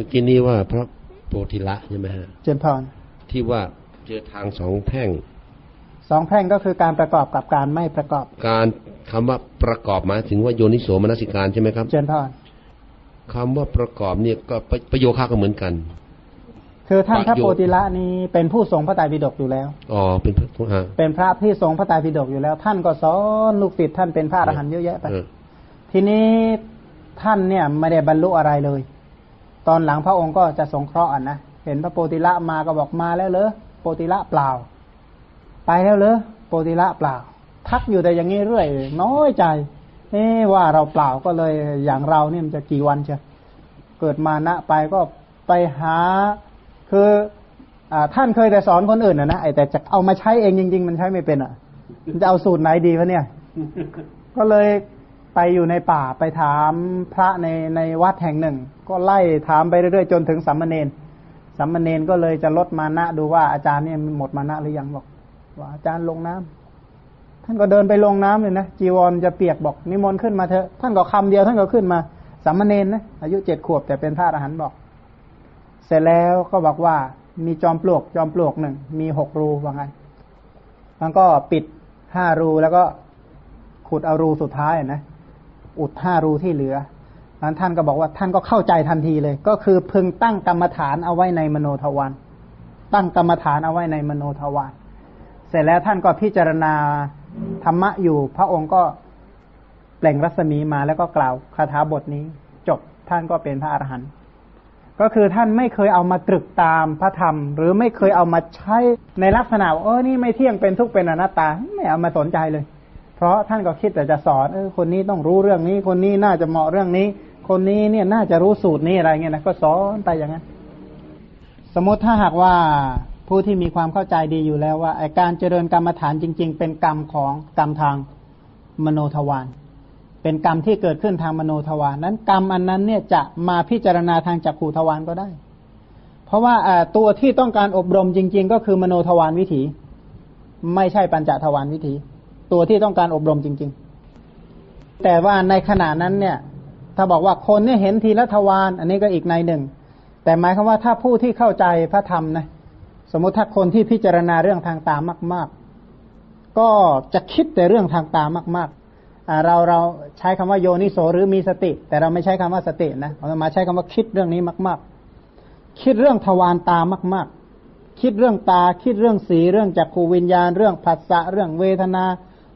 มื่อกี้นี้ว่าพระโพธิละใช่ไหมฮะเจนพรที่ว่าเจอทางสองแพร่งสองแพร่งก็คือการประกอบกับการไม่ประกอบ การคำว่าประกอบหมายถึงว่าโยนิโสมนสิการใช่ไหมครับเจนพรคำว่าประกอบเนี่ยก็ประประโยคะก็เหมือนกัน คือท่านพระประโยโพธิละนี้เป็นผู้ทรงพระไตรปิฎกอยู่แล้วอ๋อเป็นพระฮะเป็นพระที่ทรงพระไตรปิฎกอยู่แล้ว ท่านก็สอนลูกศิษย์ท่านเป็นพระอรหันต์เยอะแยะไปเออทีนี้ท่านเนี่ยไม่ได้บรรลุอะไรเลย ตอนหลังพระองค์ก็จะสงเคราะห์นะเห็นพระโพธิละมาก็บอกมาแล้วเหรอโพธิละเปล่า ไปแล้วเหรอโพธิละเปล่า ทักอยู่แต่อย่างนี้เรื่อยน้อยใจเอ๊ว่าเราเปล่าก็เลยอย่างเราเนี่ยมันจะกี่วันเชียวเกิดมานะไปก็ไปหา คืออ่าท่านเคยแต่สอนคนอื่นนะนะไอแต่จะเอามาใช้เองจริง ๆ มันใช้ไม่เป็นอะจะเอาสูตรไหนดีวะเนี่ย ก็เลย ไปอยู่ในป่าไปถามพระในในวัดแห่งหนึ่ง ก็ไล่ถามไปเรื่อยๆจนถึงสัมมาเนนสัมมาเนนก็เลยจะลดมานะดูว่าอาจารย์เนี่ยหมดมานะหรือยังบอกว่าอาจารย์ลงน้ำท่านก็เดินไปลงน้ำเลยนะจีวรจะเปียกบอกนิมนต์ขึ้นมาเถอะท่านก็คำเดียวท่านก็ขึ้นมาสัมมาเนนนะอายุเจ็ดขวบแต่เป็นพระอรหันต์บอก เสร็จแล้วก็บอกว่ามีจอมปลวกจอมปลวกหนึ่งมีหกรูว่างั้นมันก็ปิดห้ารูแล้วก็ขุดเอารูสุดท้ายนะ อุดห้ารูที่เหลือนั้นท่านก็บอกว่าท่านก็เข้าใจทันทีเลย ก็คือพึงตั้งกรรมฐานเอาไว้ในมโนทวารตั้งกรรมฐานเอาไว้ในมโนทวารเสร็จแล้วท่านก็พิจารณาธรรมะอยู่ พระองค์ก็เปล่งรัศมีมาแล้วก็กล่าวคาถาบทนี้ จบท่านก็เป็นพระอรหันต์ก็คือท่านไม่เคยเอามาตรึกตามพระธรรม หรือไม่เคยเอามาใช้ในลักษณะว่าเออนี่ไม่เที่ยงเป็นทุกข์เป็นอนัตตา ไม่เอามาสนใจเลย เพราะท่านก็คิดแต่จะสอนเออคนนี้ต้องรู้เรื่องนี้ คนนี้น่าจะเหมาะเรื่องนี้ คนนี้เนี่ยน่าจะรู้สูตรนี้อะไรเงี้ยนะก็สอนไปอย่างนั้น สมมติถ้าหากว่าผู้ที่มีความเข้าใจดีอยู่แล้วว่าไอการเจริญกรรมฐานจริง ๆ เป็นกรรมของกรรมทางมโนทวารเป็นกรรมที่เกิดขึ้นทางมโนทวารนั้นกรรมอันนั้นเนี่ยจะมาพิจารณาทางจักขูทวารก็ได้ เพราะว่าตัวที่ต้องการอบรมจริง ๆ ก็คือมโนทวารวิถี ไม่ใช่ปัญจทวารวิถี ตัวที่ต้องการอบรมจริง ๆ แต่ว่าในขณะนั้นเนี่ย ถ้าบอกว่าคนเนี่ยเห็นทีละทวารอันนี้ก็อีกในหนึ่ง แต่หมายความว่าถ้าผู้ที่เข้าใจพระธรรมนะสมมติถ้าคนที่พิจารณาเรื่องทางตามาก ๆ ก็จะคิดแต่เรื่องทางตามาก ๆ เราเราใช้คำว่าโยนิโสหรือมีสติ แต่เราไม่ใช้คำว่าสตินะเรามาใช้คำว่าคิดเรื่องนี้มาก ๆ คิดเรื่องทวารตามาก ๆ คิดเรื่องตา คิดเรื่องสี เรื่องจักขูวิญญาณ เรื่องผัสสะ เรื่องเวทนา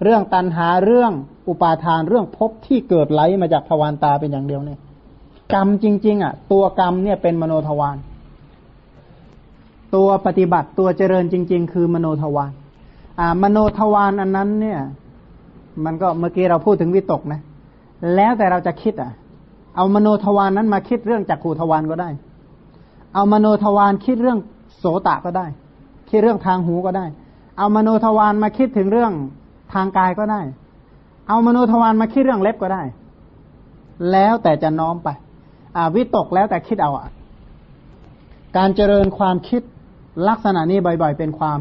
เรื่องตัณหาเรื่องอุปาทานเรื่องภพที่เกิดไหลมาจากทวารตาเป็นอย่างเดียวเนี่ย กรรมจริง ๆ อะ ตัวกรรมเนี่ยเป็นมโนทวารตัวปฏิบัติตัวเจริญจริง ๆ คือมโนทวารอ่ามโนทวารอันนั้นเนี่ย มันก็เมื่อกี้เราพูดถึงวิตกนะ แล้วแต่เราจะคิดอะ เอามโนทวารนั้นมาคิดเรื่องจักขูทวารก็ได้ เอามโนทวารคิดเรื่องโสตะก็ได้ คิดเรื่องทางหูก็ได้ เอามโนทวารมาคิดถึงเรื่อง ทางกายก็ได้ เอามโนทวารมาคิดเรื่องเล็บก็ได้ แล้วแต่จะน้อมไป อ่าวิตกแล้วแต่คิดเอาอะ การเจริญความคิดลักษณะนี้บ่อย ๆ เป็นความ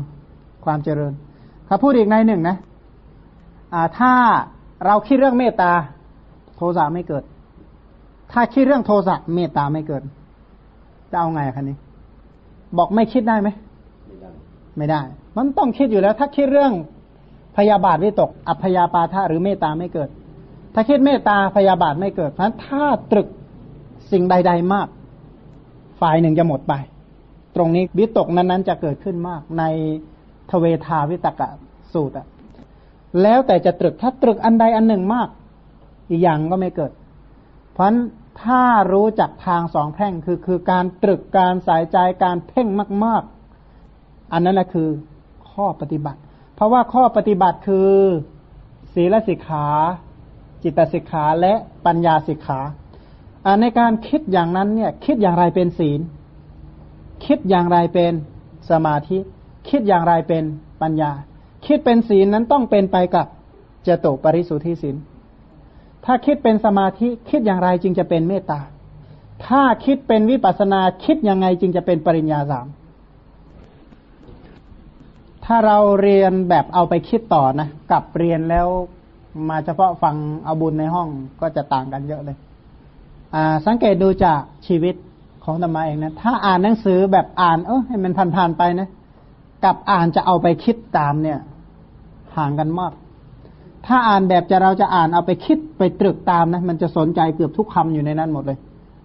ความเจริญถ้าพูดอีกในหนึ่งนะอ่าถ้าเราคิดเรื่องเมตตาโทสะไม่เกิด ถ้าคิดเรื่องโทสะเมตตาไม่เกิด จะเอาไงคันนี้ บอกไม่คิดได้ไหม ไม่ได้ มันต้องคิดอยู่แล้ว ถ้าคิดเรื่อง พยาบาทวิตก อัพยาปาทะหรือเมตตาไม่เกิด ถ้าคิดเมตตาพยาบาทไม่เกิดเพราะฉะนั้นถ้าตรึกสิ่งใด ๆมาก ฝ่ายหนึ่งจะหมดไป ตรงนี้วิตกนั้นๆจะเกิดขึ้นมาก ในทเวทาวิตกะสูตรอะแล้วแต่จะตรึกถ้าตรึกอันใดอันหนึ่งมาก อีกอย่างก็ไม่เกิด เพราะฉะนั้นถ้ารู้จักทางสองแพร่งคือคือการตรึกการสายใจการเพ่งมาก ๆ อันนั้นแหละคือข้อปฏิบัติ เพราะว่าข้อปฏิบัติคือ ศีลสิกขา จิตสิกขาและปัญญาสิกขาในการคิดอย่างนั้นเนี่ย คิดอย่างไรเป็นศีล คิดอย่างไรเป็นสมาธิ คิดอย่างไรเป็นปัญญา คิดเป็นศีลนั้นต้องเป็นไปกับเจโตปริสุทธิศีลถ้าคิดเป็นสมาธิคิดอย่างไรจึงจะเป็นเมตตา ถ้าคิดเป็นวิปัสสนาคิดยังไงจึงจะเป็นปริญญาสาม ถ้าเราเรียนแบบเอาไปคิดต่อนะกับเรียนแล้วมาเฉพาะฟังเอาบุญในห้องก็จะต่างกันเยอะเลยอ่าสังเกตดูจากชีวิตของธรรมะเองนะถ้าอ่านหนังสือแบบอ่าน เออให้มันผ่านๆไปนะกับอ่านจะเอาไปคิดตามเนี่ยห่างกันมาก ถ้าอ่านแบบจะเราจะอ่านเอาไปคิดไปตรึกตามนะมันจะสนใจเกือบทุกคำอยู่ในนั้นหมดเลย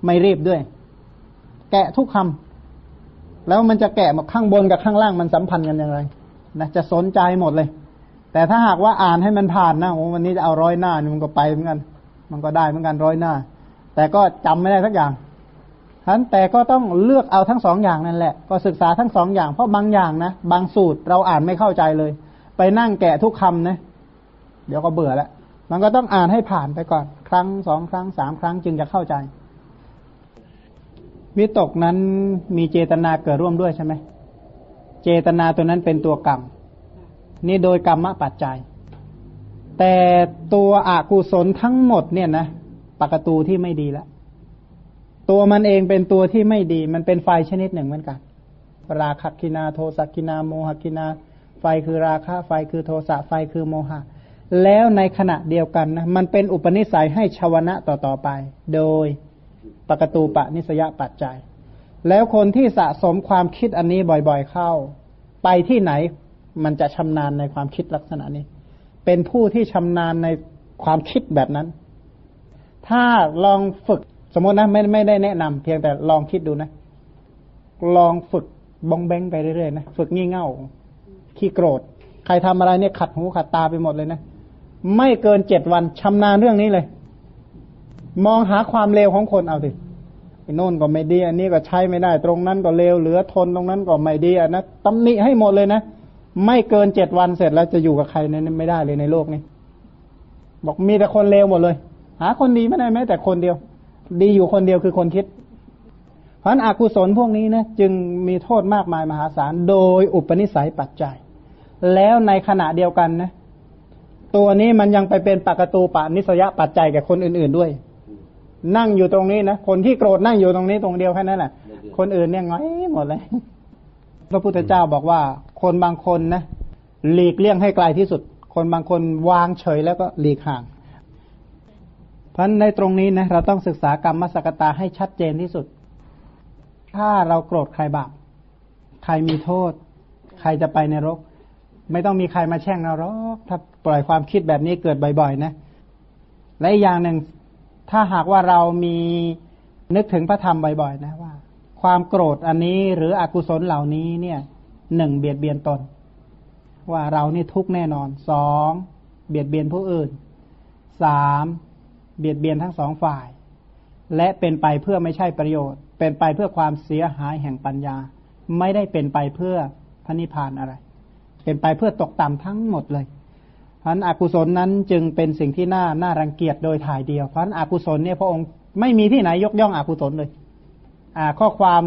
ไม่รีบด้วย แกะทุกคำแล้วมันจะแกะมาข้างบนกับข้างล่างมันสัมพันธ์กันอย่างไร นะจะสนใจหมดเลย แต่ถ้าหากว่าอ่านให้มันผ่านนะโอ้วันนี้จะเอาร้อยหน้านี่มันก็ไปเหมือนกัน มันก็ได้เหมือนกันร้อยหน้า แต่ก็จำไม่ได้สักอย่างฉะนั้นแต่ก็ต้องเลือกเอาทั้งสองอย่างนั่นแหละ ก็ศึกษาทั้งสองอย่างเพราะบางอย่างนะบางสูตรเราอ่านไม่เข้าใจเลย ไปนั่งแกะทุกคำนะ เดี๋ยวก็เบื่อแล้วมันก็ต้องอ่านให้ผ่านไปก่อน ครั้งสองครั้งสามครั้งจึงจะเข้าใจวิตกนั้นมีเจตนาเกิดร่วมด้วยใช่ไหม เจตนาตัวนั้นเป็นตัวกรรม นี่โดยกรรมปัจจัย แต่ตัวอกุศลทั้งหมดเนี่ยนะปกตูที่ไม่ดีแล้วตัวมันเองเป็นตัวที่ไม่ดี มันเป็นไฟชนิดหนึ่งเหมือนกัน ราคะกินาโทสักกินาโมหกินา ไฟคือราคะไฟคือโทสะไฟคือโมหะ แล้วในขณะเดียวกันนะมันเป็นอุปนิสัยให้ชาวนะต่อๆไป โดยปกตูปะนิสยปัจจัย แล้วคนที่สะสมความคิดอันนี้บ่อยๆเข้า ไปที่ไหนมันจะชำนาญในความคิดลักษณะนี้ เป็นผู้ที่ชำนาญในความคิดแบบนั้น ถ้าลองฝึกสมมตินะไม่ไม่ได้แนะนำเพียงแต่ลองคิดดูนะ ลองฝึกบองแบงไปเรื่อยๆนะฝึกงี่เง่า ขี้โกรธ ใครทำอะไรเนี่ยขัดหูขัดตาไปหมดเลยนะไม่เกินเจ็ดวันชำนาญเรื่องนี้เลย มองหาความเลวของคนเอาสิ โน่นก็ไม่ดี อันนี้ก็ใช้ไม่ได้ ตรงนั้นก็เลวเหลือทนตรงนั้นก็ไม่ดีอนะตำหนิให้หมดเลยนะ ไม่เกินเจ็ดวันเสร็จแล้วจะอยู่กับใครเนี่ยไม่ได้เลยในโลกนี้ บอกมีแต่คนเลวหมดเลย หาคนดีไม่ได้แม้แต่คนเดียว ดีอยู่คนเดียวคือคนคิด เพราะนั้นอกุศลพวกนี้นะจึงมีโทษมากมายมหาศาลโดยอุปนิสัยปัจจัย แล้วในขณะเดียวกันนะ ตัวนี้มันยังไปเป็นปกตูปะนิสยปัจจัยแก่คนอื่น ๆด้วย นั่งอยู่ตรงนี้นะคนที่โกรธนั่งอยู่ตรงนี้ตรงเดียวแค่นั้นแหละคนอื่นเนี่ยง้อยหมดเลย พระพุทธเจ้าบอกว่า คนบางคนนะหลีกเลี่ยงให้ไกลที่สุด คนบางคนวางเฉยแล้วก็หลีกห่าง เพราะในตรงนี้นะเราต้องศึกษากรรมสกตาให้ชัดเจนที่สุด ถ้าเราโกรธใครบาปใครมีโทษ ใครจะไปในรก ไม่ต้องมีใครมาแช่งเราหรอกถ้าปล่อยความคิดแบบนี้เกิดบ่อยๆนะและอีกอย่างหนึ่ง ถ้าหากว่าเรามีนึกถึงพระธรรมบ่อยๆ นะว่า ความโกรธอันนี้หรืออกุศลเหล่านี้เนี่ยหนึ่งเบียดเบียนตน ว่าเรานี่ทุกข์แน่นอนสองเบียดเบียนผู้อื่นสามเบียดเบียนทั้งสองฝ่าย และเป็นไปเพื่อไม่ใช่ประโยชน์ เป็นไปเพื่อความเสียหายแห่งปัญญา ไม่ได้เป็นไปเพื่อพระนิพพานอะไร เป็นไปเพื่อตกต่ำทั้งหมดเลย พันอกุศลนั้นจึงเป็นสิ่งที่น่าน่ารังเกียจโดยถ่ายเดียวพันอกุศลเนี่ยพระองค์ไม่มีที่ไหนยกย่องอกุศลเลย อ่า ข้อความ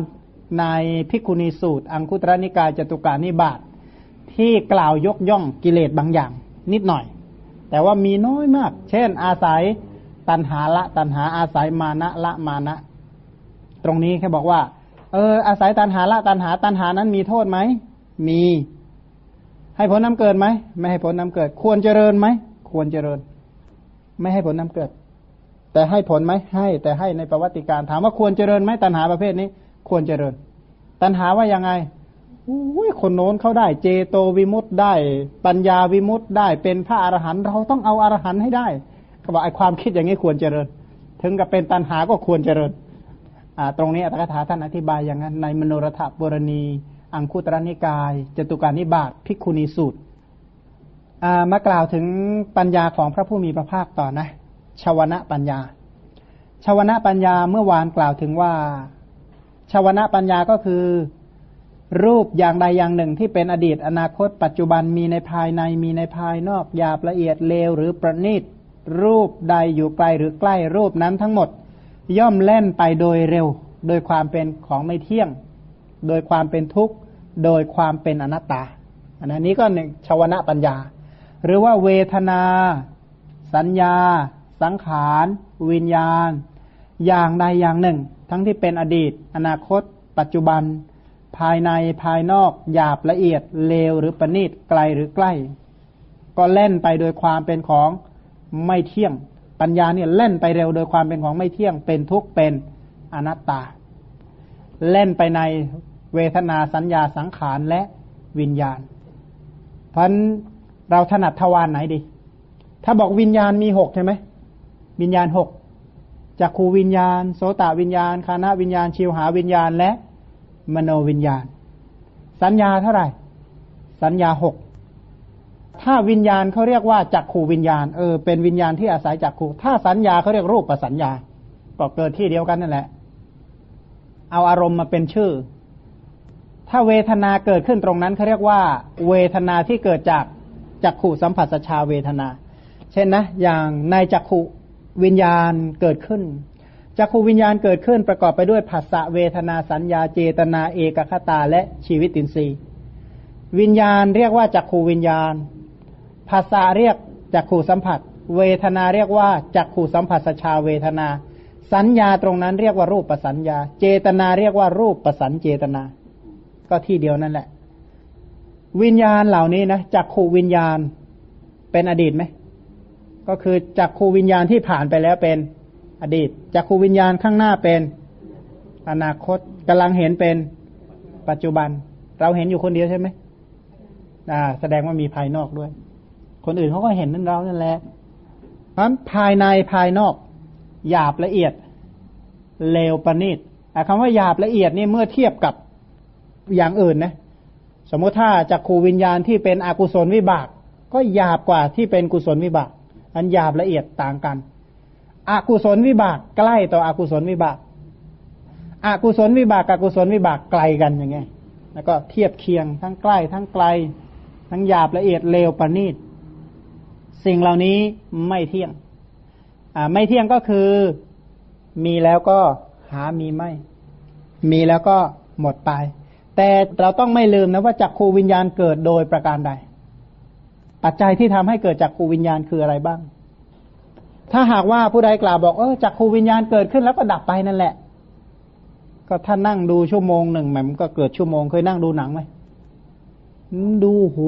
ในพิกุณีสูตร อังคุตรนิกายจตุการนิบาตที่กล่าวยกย่องกิเลสบางอย่าง นิดหน่อย แต่ว่ามีน้อยมาก เช่น อาศัยตันหาละตันหาอาศัยมานะละมานะ ตรงนี้แค่บอกว่า เอออาศัยตันหาละตันหาตันหานั้นมีโทษไหมมี ให้ผลน้ำเกิดไหม ไม่ให้ผลน้ำเกิด ควรเจริญไหม ควรเจริญ ไม่ให้ผลน้ำเกิด แต่ให้ผลไหม ให้ แต่ให้ในประวัติการถามว่าควรเจริญไหมตันหาประเภทนี้ ควรเจริญ ตันหาว่ายังไงอุ้ยคนโน้นเขาได้ เจโตวิมุตต์ได้ ปัญญาวิมุตต์ได้ เป็นพระอรหันต์เราต้องเอาอรหันต์ให้ได้เขาบอกไอ้ความคิดอย่างนี้ควรเจริญ ถึงกับเป็นตันหาก็ควรเจริญ อ่า ตรงนี้อัตถกถาท่านอธิบายอย่างนั้น ในมโนรถบุรณี อังคุตรนิกายจตุการนิบาตพิคุณีสูตรมากล่าวถึงปัญญาของพระผู้มีพระภาคต่อนะชาวนะปัญญาชาวนะปัญญาเมื่อวานกล่าวถึงว่าชาวนะปัญญาก็คือ รูปอย่างใดอย่างหนึ่งที่เป็นอดีตอนาคต ปัจจุบันมีในภายในมีในภายนอกหยาบละเอียดเลวหรือประณีตรูปใดอยู่ไกลหรือใกล้รูปนั้นทั้งหมด ย่อมแล่นไปโดยเร็ว โดยความเป็นของไม่เที่ยง โดยความเป็นทุกข์ โดยความเป็นอนัตตา อันนี้ก็หนึ่งชาวนะปัญญา หรือว่าเวทนา สัญญา สังขาร วิญญาณ อย่างใดอย่างหนึ่ง ทั้งที่เป็นอดีต อนาคต ปัจจุบัน ภายในภายนอกหยาบละเอียดเลวหรือประณีตไกลหรือใกล้ ก็เล่นไปโดยความเป็นของไม่เที่ยง ปัญญาเนี่ยเล่นไปเร็วโดยความเป็นของไม่เที่ยงเป็นทุกข์เป็นอนัตตาเล่นไปใน เวทนาสัญญาสังขารและวิญญาณ เพราะเราถนัดทวารไหนดี ถ้าบอกวิญญาณมีหกใช่ไหมวิญญาณหกจักขูวิญญาณ โสตวิญญาณคานาวิญญาณ ชิวหาวิญญาณและมโนวิญญาณ สัญญาเท่าไหร่ สัญญาหกถ้าวิญญาณเขาเรียกว่าจักขูวิญญาณเออเป็นวิญญาณที่อาศัยจักขูถ้าสัญญาเขาเรียกรูปประสัญญา ก็เกิดที่เดียวกันนั่นแหละ เอาอารมณ์มาเป็นชื่อ ถ้าเวทนาเกิดขึ้นตรงนั้นเขาเรียกว่า เวทนาที่เกิดจากจักขู่สัมผัสชาเวทนา เช่นนะ อย่างในจักขูวิญญาณเกิดขึ้นจักขูวิญญาณเกิดขึ้นประกอบไปด้วยภาษะเวทนาสัญญาเจตนาเอกคตาและชีวิตินทรีย์ วิญญาณเรียกว่าจักขูวิญญาณ ภาษาเรียกจักขูสัมผัส เวทนาเรียกว่าจักขูสัมผัสชาเวทนา สัญญาตรงนั้นเรียกว่ารูปประสัญญา เจตนาเรียกว่ารูปประสัญเจตนา ก็ที่เดียวนั่นแหละ วิญญาณเหล่านี้นะจักขูวิญญาณเป็นอดีตไหมก็คือจักขูวิญญาณที่ผ่านไปแล้วเป็นอดีตจักขูวิญญาณข้างหน้าเป็น อนาคตกำลังเห็นเป็นปัจจุบัน เราเห็นอยู่คนเดียวใช่ไหมอ่า แสดงว่ามีภายนอกด้วย คนอื่นเขาก็เห็นนั่นเรานั่นแหละเพราะภายในภายนอก หยาบละเอียดเลวประณีตคำว่าหยาบละเอียดนี่เมื่อเทียบกับ อย่างอื่นนะ สมมติถ้าจักขูวิญญาณที่เป็นอกุศลวิบาก ก็หยาบกว่าที่เป็นกุศลวิบาก อันหยาบละเอียดต่างกัน อกุศลวิบากใกล้ต่ออกุศลวิบาก อกุศลวิบากกับกุศลวิบากไกลกันอย่างเงี้ยแล้วก็เทียบเคียงทั้งใกล้ทั้งไกล ทั้งหยาบละเอียดเลวประณีตสิ่งเหล่านี้ไม่เที่ยง อ่า ไม่เที่ยงก็คือมีแล้วก็หามีไม่ มีแล้วก็หมดไป แต่เราต้องไม่ลืมนะว่าจักขูวิญญาณเกิดโดยประการใด ปัจจัยที่ทำให้เกิดจักขูวิญญาณคืออะไรบ้าง ถ้าหากว่าผู้ใดกล่าวบอกเออจักขูวิญญาณเกิดขึ้นแล้วก็ดับไปนั่นแหละ ก็ท่านนั่งดูชั่วโมงหนึ่งแหมมันก็เกิดชั่วโมงเคยนั่งดูหนังไหมดูโห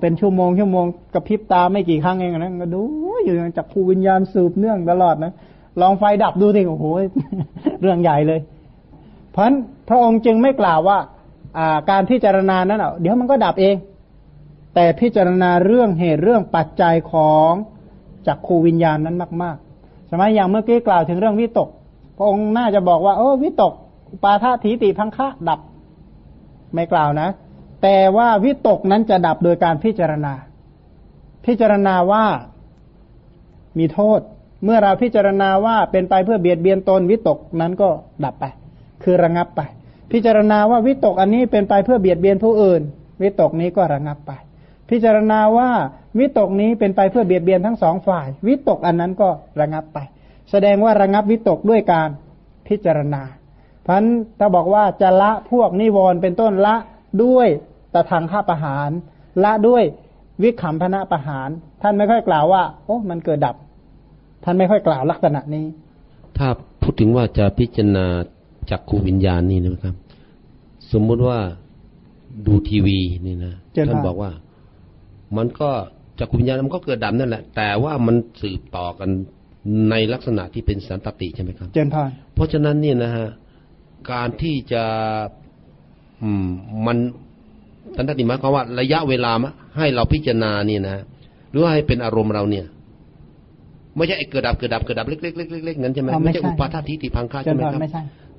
เป็นชั่วโมงชั่วโมงกระพริบตาไม่กี่ครั้งเองนะก็ดูอยู่อย่างจักขูวิญญาณสืบเนื่องตลอดนะลองไฟดับดูสิโอ้โหเรื่องใหญ่เลย เพราะพระองค์จึงไม่กล่าวว่า การพิจารณานั้นเดี๋ยวมันก็ดับเอง แต่พิจารณาเรื่องเหตุเรื่องปัจจัยของจากครูวิญญาณนั้นมากๆใช่ไหมอย่างเมื่อกี้กล่าวถึงเรื่องวิตก พระองค์น่าจะบอกว่า โอ้วิตกปาทาถีติพังคะดับ ไม่กล่าวนะ แต่ว่าวิตกนั้นจะดับโดยการพิจารณา พิจารณาว่ามีโทษ เมื่อเราพิจารณาว่าเป็นไปเพื่อเบียดเบียนตนวิตกนั้นก็ดับไป คือระงับไป พิจารณาว่าวิตกอันนี้เป็นไปเพื่อเบียดเบียนผู้อื่น วิตกนี้ก็ระงับไป พิจารณาว่าวิตกนี้เป็นไปเพื่อเบียดเบียนทั้งสองฝ่าย วิตกอันนั้นก็ระงับไป แสดงว่าระงับวิตกด้วยการพิจารณา เพราะนั้นถ้าบอกว่าจะละพวกนิวรณ์เป็นต้นละด้วยตะทางข้าประหารละด้วยวิขำพนะประหาร ท่านไม่ค่อยกล่าวว่า โอ้มันเกิดดับ ท่านไม่ค่อยกล่าวลักษณะนี้ ถ้าพูดถึงว่าจะพิจารณาจักขูวิญญาณนี่นะครับ สมมุติว่าดูทีวีนี่นะท่านบอกว่า มันก็จากวิญญาณมันก็เกิดดับนั่นแหละ แต่ว่ามันสืบต่อกันในลักษณะที่เป็นสันตติใช่ไหมครับ เจนพานเพราะฉะนั้นเนี่ยนะฮะการที่จะอืมมันสันตติหมายความว่า ระยะเวลาให้เราพิจารณาเนี่ยนะหรือว่าให้เป็นอารมณ์เราเนี่ยไม่ใช่ไอ้เกิดดับเกิดดับเกิดดับเล็กๆเล็กๆงั้นใช่ไหมไม่ใช่อุปาทาทิติพังค่าใช่ไหมครับ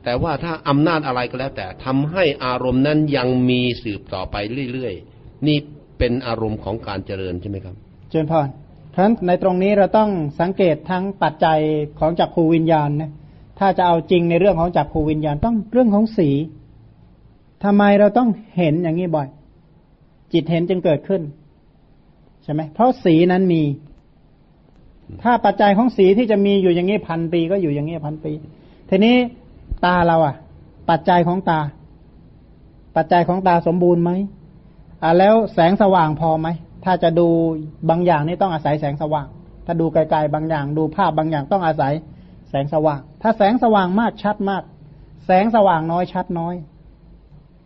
แต่ว่าถ้าอำนาจอะไรก็แล้ว แต่ทำให้อารมณ์นั้นยังมีสืบต่อไปเรื่อยๆ นี่เป็นอารมณ์ของการเจริญใช่ไหมครับ เจริญพรเพราะฉะนั้นในตรงนี้เราต้องสังเกตทั้งปัจจัยของจักขูวิญญาณนะถ้าจะเอาจริงในเรื่องของจักขูวิญญาณต้องเรื่องของสีทำไมเราต้องเห็นอย่างนี้บ่อย จิตเห็นจึงเกิดขึ้นใช่ไหมเพราะสีนั้นมี ถ้าปัจจัยของสีที่จะมีอยู่อย่างนี้พันปี ก็อยู่อย่างนี้พันปี ทีนี้ ตาเราอะ ปัจจัยของตา ปัจจัยของตาสมบูรณ์ไหมอ่าแล้วแสงสว่างพอไหมถ้าจะดูบางอย่างนี่ต้องอาศัยแสงสว่าง ถ้าดูไกลๆบางอย่าง ดูภาพบางอย่างต้องอาศัยแสงสว่าง ถ้าแสงสว่างมากชัดมาก แสงสว่างน้อยชัดน้อย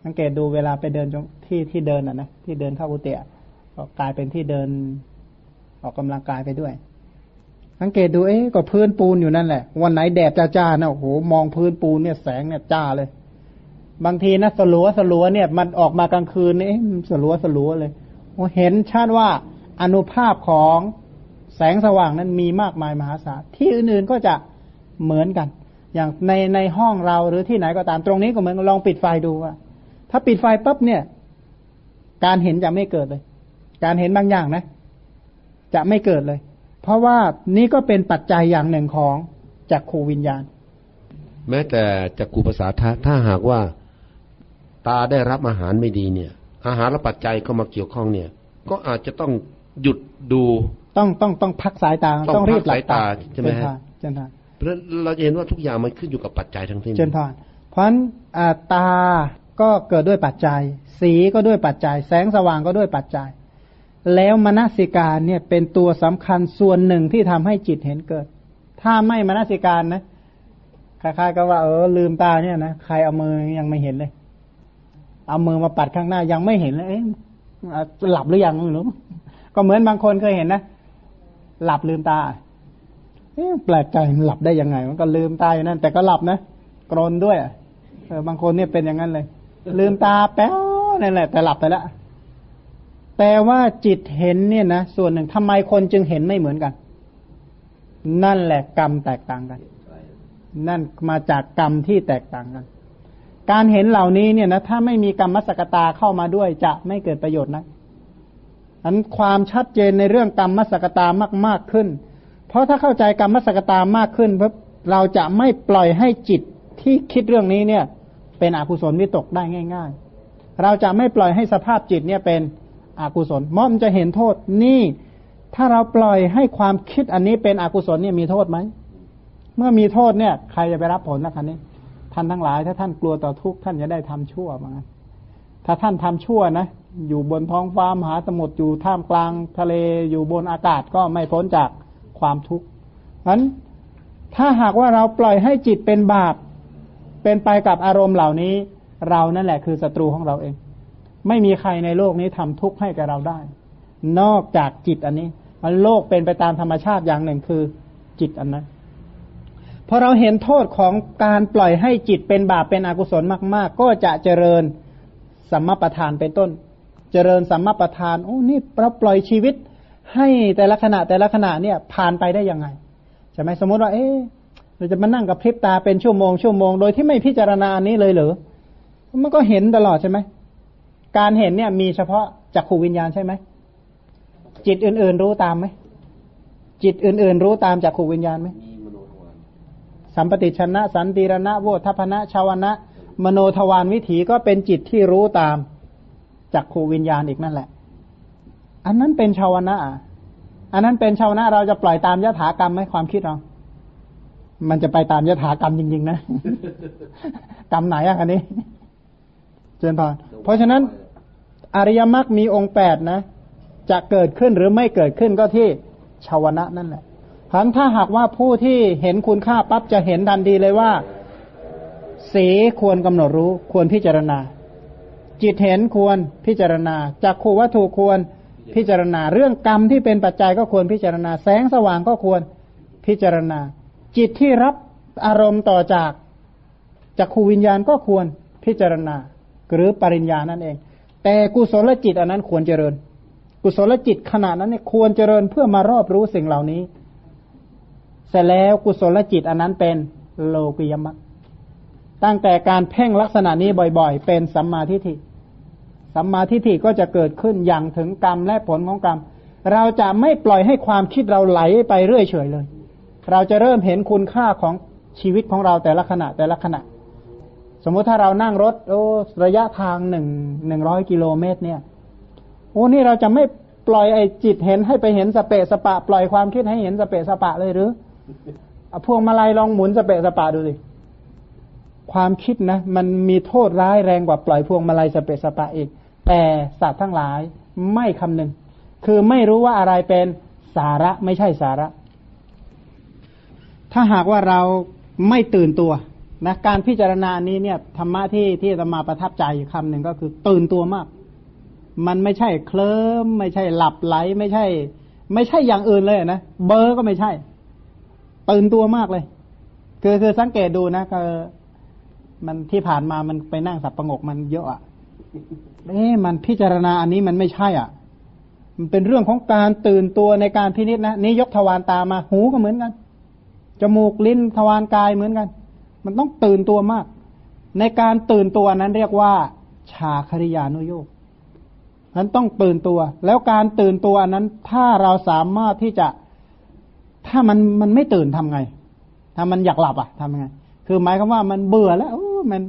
สังเกตดูเวลาไปเดินที่ที่เดินอะนะที่เดินเข้าอุเตะก็กลายเป็นที่เดินออกกำลังกายไปด้วย สังเกตดูเอ๊ะก็พื้นปูนอยู่นั่นแหละ วันไหนแดดจ้าๆนะโอ้โหมองพื้นปูนเนี่ยแสงเนี่ยจ้าเลย บางทีนะสลัวสลัวเนี่ย มันออกมากลางคืนนี่เอ๊ะสลัวสลัวเลยโอ้เห็นชัดว่าอนุภาพของแสงสว่างนั้นมีมากมายมหาศาลที่อื่นๆก็จะเหมือนกัน อย่างในในห้องเราหรือที่ไหนก็ตามตรงนี้ก็เหมือนกันลองปิดไฟดูว่า ถ้าปิดไฟปั๊บเนี่ย การเห็นจะไม่เกิดเลย การเห็นบางอย่างนะ จะไม่เกิดเลย เพราะว่านี่ก็เป็นปัจจัยอย่างหนึ่งของจักขูวิญญาณ แม้แต่จักกูภาษาทะถ้าหากว่าตาได้รับอาหารไม่ดีเนี่ย อาหารและปัจจัยเข้ามาเกี่ยวข้องเนี่ย ก็อาจจะต้องหยุดดูต้องต้องต้องพักสายตาต้องต้องรีบหลับพักสายตาใช่ไหมฮะเจนทานเพราะฉะนั้นเราจะเห็นว่าทุกอย่างมันขึ้นอยู่กับปัจจัยทั้งสิ้นเจนทานเพราะฉะนั้นอ่าตาก็เกิดด้วยปัจจัย สีก็ด้วยปัจจัย แสงสว่างก็ด้วยปัจจัย แล้วมนสิการเนี่ยเป็นตัวสำคัญส่วนหนึ่งที่ทำให้จิตเห็นเกิด ถ้าไม่มนสิการนะคล้ายๆกับว่าเออลืมตาเนี่ยนะใครเอามือยังไม่เห็นเลย เอามือมาปัดข้างหน้ายังไม่เห็นเลยเอ๊ะอะหลับหรือยังไม่รู้ก็เหมือนบางคนเคยเห็นนะหลับลืมตาเอ๊ะแปลกใจหลับได้ยังไง มันก็ลืมตาอยู่นั่นแต่ก็หลับนะกรนด้วยเออบางคนเนี่ยเป็นอย่างนั้นเลย ลืมตาแป๊วนั่นแหละ แต่หลับไปแล้ว แต่ว่าจิตเห็นเนี่ยนะส่วนหนึ่งทำไมคนจึงเห็นไม่เหมือนกัน นั่นแหละกรรมแตกต่างกัน นั่นมาจากกรรมที่แตกต่างกัน การเห็นเหล่านี้เนี่ยนะถ้าไม่มีกรรมมสกตาเข้ามาด้วยจะไม่เกิดประโยชน์นะอันความชัดเจนในเรื่องกรรมมสกตามากมากขึ้น เพราะถ้าเข้าใจกรรมมสกตามากขึ้นปุ๊บเราจะไม่ปล่อยให้จิตที่คิดเรื่องนี้เนี่ย เป็นอกุศลวิตกได้ง่าย ๆ เราจะไม่ปล่อยให้สภาพจิตเนี่ยเป็น อกุศลมอมนจะเห็นโทษนี่ ถ้าเราปล่อยให้ความคิดอันนี้เป็นอกุศลเนี่ยมีโทษไหมเมื่อมีโทษเนี่ย ใครจะไปรับผลนะคันนี้ท่านทั้งหลาย ถ้าท่านกลัวต่อทุกข์ท่านจะได้ทำชั่วมาถ้าท่านทำชั่วนะอยู่บนท้องฟ้ามหาสมุทรอยู่ท่ามกลางทะเลอยู่บนอากาศก็ไม่พ้นจากความทุกข์ฉะนั้นถ้าหากว่าเราปล่อยให้จิตเป็นบาปเป็นไปกับอารมณ์เหล่านี้ เรานั่นแหละคือศัตรูของเราเอง ไม่มีใครในโลกนี้ทำทุกข์ให้แกเราได้ นอกจากจิตอันนี้ มันโลกเป็นไปตามธรรมชาติอย่างหนึ่งคือจิตอันนั้นพอเราเห็นโทษของการปล่อยให้จิตเป็นบาปเป็นอกุศลมาก ๆ ก็จะเจริญสัมมาประธานเป็นต้น เจริญสัมมาประธานโอ้นี่เราปล่อยชีวิตให้แต่ละขณะแต่ละขณะเนี่ยผ่านไปได้ยังไงใช่ไหมสมมติว่า เอ๊ะเราจะมานั่งกับพริบตาเป็นชั่วโมงชั่วโมงโดยที่ไม่พิจารณาอันนี้เลยเหรอมันก็เห็นตลอดใช่ไหม การเห็นเนี่ย มีเฉพาะจักขูวิญญาณใช่ไหมจิตอื่น ๆ รู้ตามไหมจิตอื่น ๆ รู้ตามจักขูวิญญาณไหมสัมปติชนะ สันติรณะโวทัพนะชาวนะ มโนทวารวิถีก็เป็นจิตที่รู้ตามจักขูวิญญาณอีกนั่นแหละ อันนั้นเป็นชาวนะอันนั้นเป็นชาวนะเราจะปล่อยตามยถากรรมไหมความคิดเรา มันจะไปตามยถากรรมจริง ๆ นะ กรรมไหนอะอันนี้ เจนพรเพราะฉะนั้น อริยมรรคมีองค์แปดนะ จะเกิดขึ้นหรือไม่เกิดขึ้นก็ที่ชาวนะนั่นแหละพันถ้าหากว่าผู้ที่เห็นคุณค่าปั๊บจะเห็นทันทีเลยว่า สีควรกำหนดรู้ควรพิจารณา จิตเห็นควรพิจารณาจักขูวัตถุควรพิจารณา เรื่องกรรมที่เป็นปัจจัยก็ควรพิจารณา แสงสว่างก็ควรพิจารณา จิตที่รับอารมณ์ต่อจากจักขูวิญญาณก็ควรพิจารณา หรือปริญญานั่นเอง แต่กุศลจิตอันนั้นควรเจริญ กุศลจิตขณะนั้นเนี่ยควรเจริญเพื่อมารอบรู้สิ่งเหล่านี้ เสร็จแล้วกุศลจิตอันนั้นเป็นโลกิยมัคตั้งแต่การเพ่งลักษณะนี้บ่อย ๆ เป็นสัมมาทิฏฐิ สัมมาทิฏฐิก็จะเกิดขึ้นอย่างถึงกรรมและผลของกรรม เราจะไม่ปล่อยให้ความคิดเราไหลไปเรื่อยเฉยเลย เราจะเริ่มเห็นคุณค่าของชีวิตของเราแต่ละขณะแต่ละขณะ สมมุติถ้าเรานั่งรถโอ้ระยะทางหนึ่งหนึ่งร้อยกิโลเมตร เนี่ยโอ้นี่เราจะไม่ปล่อยไอ้จิตเห็นให้ไปเห็นสเปะสปะ ปล่อยความคิดให้เห็นสเปะสปะเลยหรือเอาพวงมาลัยลองหมุนสเปะสปะดูสิความคิดนะมันมีโทษร้ายแรงกว่าปล่อยพวงมาลัยสเปะสปะอีก แต่สัตว์ทั้งหลายไม่คำนึง คือไม่รู้ว่าอะไรเป็นสาระไม่ใช่สาระ ถ้าหากว่าเราไม่ตื่นตัว นะการพิจารณานี้เนี่ยธรรมะที่ที่จะมาประทับใจคำหนึ่งก็คือ ตื่นตัวมาก มันไม่ใช่เคลิ้มไม่ใช่หลับไหล ไม่ใช่ ไม่ใช่อย่างอื่นเลยนะเบอร์ก็ไม่ใช่ ตื่นตัวมากเลย คือคือสังเกตดูนะคือมันที่ผ่านมามันไปนั่งสับประงกมันเยอะอะเอ๊ะมันพิจารณาอันนี้มันไม่ใช่อะ มันเป็นเรื่องของการตื่นตัวในการพินิจนะนี่ยกทวารตามา หูก็เหมือนกันจมูกลิ้นทวารกายเหมือนกัน มันต้องตื่นตัวมาก ในการตื่นตัวนั้นเรียกว่า ชาคริยานุโยกนั้นต้องตื่นตัว แล้วการตื่นตัวนั้น ถ้าเราสามารถที่จะ ถ้ามันมันไม่ตื่นทำไง ถ้ามันอยากหลับอะทำไง คือหมายความว่ามันเบื่อแล้วโอ้มัน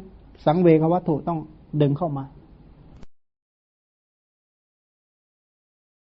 สังเวชวัตถุต้องดึงเข้ามา